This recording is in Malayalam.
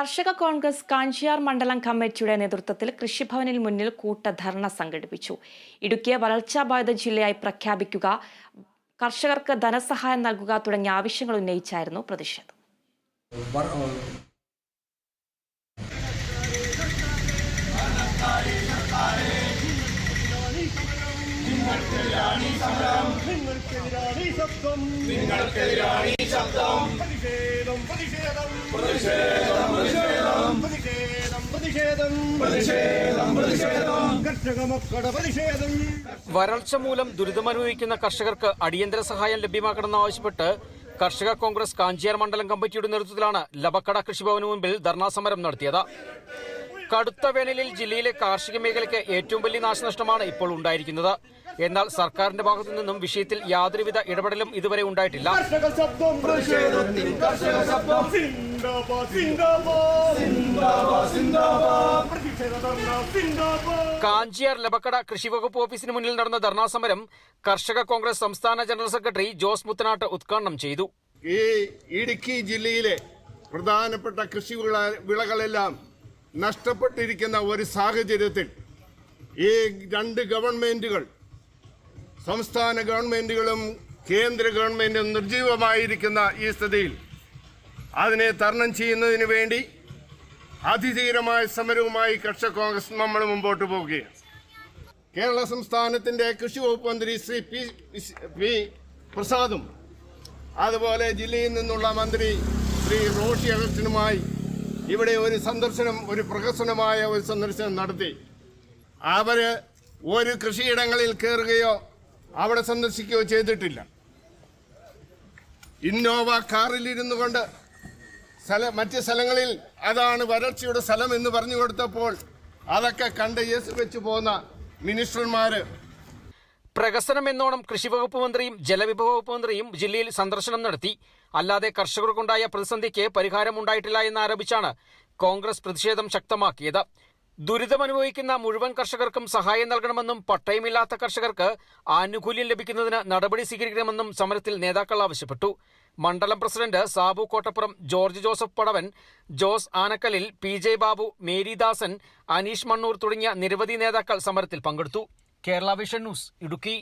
കർഷക കോൺഗ്രസ് കാഞ്ചിയാർ മണ്ഡലം കമ്മിറ്റിയുടെ നേതൃത്വത്തിൽ കൃഷിഭവനിൽ മുന്നിൽ കൂട്ടധർണ സംഘടിപ്പിച്ചു. ഇടുക്കിയെ വളർച്ചാബാധിത ജില്ലയായി പ്രഖ്യാപിക്കുക കർഷകർക്ക് ധനസഹായം നൽകുക തുടങ്ങിയ ആവശ്യങ്ങൾ ഉന്നയിച്ചായിരുന്നു പ്രതിഷേധം. ശബ്ദം. ശബ്ദം. പ്രതിഷേധം പ്രതിഷേധം. വരൾച്ച മൂലം ദുരിതമനുഭവിക്കുന്ന കർഷകർക്ക് അടിയന്തര സഹായം ലഭ്യമാക്കണമെന്ന് ആവശ്യപ്പെട്ട് കർഷക കോൺഗ്രസ് കാഞ്ചിയാർ മണ്ഡലം കമ്മിറ്റിയുടെ നേതൃത്വത്തിലാണ് ലബക്കട കൃഷിഭവന് മുമ്പിൽ ധർണാ സമരം നടത്തിയത്. കടുത്ത വേനലിൽ ജില്ലയിലെ കാർഷിക മേഖലയ്ക്ക് ഏറ്റവും വലിയ നാശനഷ്ടമാണ് ഇപ്പോൾ ഉണ്ടായിരിക്കുന്നത്. എന്നാൽ സർക്കാരിന്റെ ഭാഗത്തു നിന്നും വിഷയത്തിൽ യാതൊരുവിധ ഇടപെടലും ഇതുവരെ ഉണ്ടായിട്ടില്ല. കർഷക ശബ്ദം കാഞ്ചിയാർ ലബക്കട കൃഷിവകുപ്പ് ഓഫീസിന് മുന്നിൽ നടന്ന ധർണാ സമരം കർഷക കോൺഗ്രസ് സംസ്ഥാന ജനറൽ സെക്രട്ടറി ജോസ് മുത്തനാട്ട് ഉദ്ഘാടനം ചെയ്തു. ഈ ഇടുക്കി ജില്ലയിലെ പ്രധാനപ്പെട്ട കൃഷി വിളകളെല്ലാം നഷ്ടപ്പെട്ടിരിക്കുന്ന ഒരു സാഹചര്യത്തിൽ ഈ രണ്ട് ഗവൺമെന്റുകൾ സംസ്ഥാന ഗവൺമെന്റുകളും കേന്ദ്ര ഗവൺമെന്റും നിർജീവമായിരിക്കുന്ന ഈ സ്ഥിതിയിൽ അതിനെ തരണം ചെയ്യുന്നതിന് വേണ്ടി അതിധീരമായ സമരവുമായി കർഷക കോൺഗ്രസ് നമ്മൾ മുമ്പോട്ട് പോവുകയാണ്. കേരള സംസ്ഥാനത്തിന്റെ കൃഷി വകുപ്പ് മന്ത്രി ശ്രീ പി പി പ്രസാദും അതുപോലെ ജില്ലയിൽ നിന്നുള്ള മന്ത്രി ശ്രീ റോഷി അഗസ്റ്റിനുമായി ഇവിടെ ഒരു സന്ദർശനം ഒരു പ്രഹസനമായ ഒരു സന്ദർശനം നടത്തി. അവർ ഒരു കൃഷിയിടങ്ങളിൽ കയറുകയോ അവിടെ സന്ദർശിക്കുകയോ ചെയ്തിട്ടില്ല. ഇന്നോവ കാറിലിരുന്നു കൊണ്ട് സ്ഥല മറ്റ് സ്ഥലങ്ങളിൽ അതാണ് വരൾച്ചയുടെ സ്ഥലം എന്ന് പറഞ്ഞു കൊടുത്തപ്പോൾ അതൊക്കെ കണ്ട് യേസ് വെച്ച് പോകുന്ന മിനിസ്റ്റർമാര്. പ്രകസനം എന്നോണം കൃഷിവകുപ്പ് മന്ത്രിയും ജലവിഭവ വകുപ്പ് മന്ത്രിയും ജില്ലയിൽ സന്ദർശനം നടത്തി. അല്ലാതെ കർഷകർക്കുണ്ടായ പ്രതിസന്ധിക്ക് പരിഹാരം പരിഹാരമുണ്ടായിട്ടില്ല എന്നാരോപിച്ചാണ് കോൺഗ്രസ് പ്രതിഷേധം ശക്തമാക്കിയത്. ദുരിതമനുഭവിക്കുന്ന മുഴുവൻ കർഷകർക്കും സഹായം നൽകണമെന്നും പട്ടയമില്ലാത്ത കർഷകർക്ക് ആനുകൂല്യം ലഭിക്കുന്നതിന് നടപടി സ്വീകരിക്കണമെന്നും സമരത്തിൽ നേതാക്കൾ ആവശ്യപ്പെട്ടു. മണ്ഡലം പ്രസിഡന്റ് സാബു കോട്ടപ്പുറം ജോർജ് ജോസഫ് പടവൻ ജോസ് ആനക്കലിൽ പി ജെ ബാബു മേരിദാസൻ അനീഷ് മണ്ണൂർ തുടങ്ങിയ നിരവധി നേതാക്കൾ സമരത്തിൽ പങ്കെടുത്തു. Kerala vision news Idukki.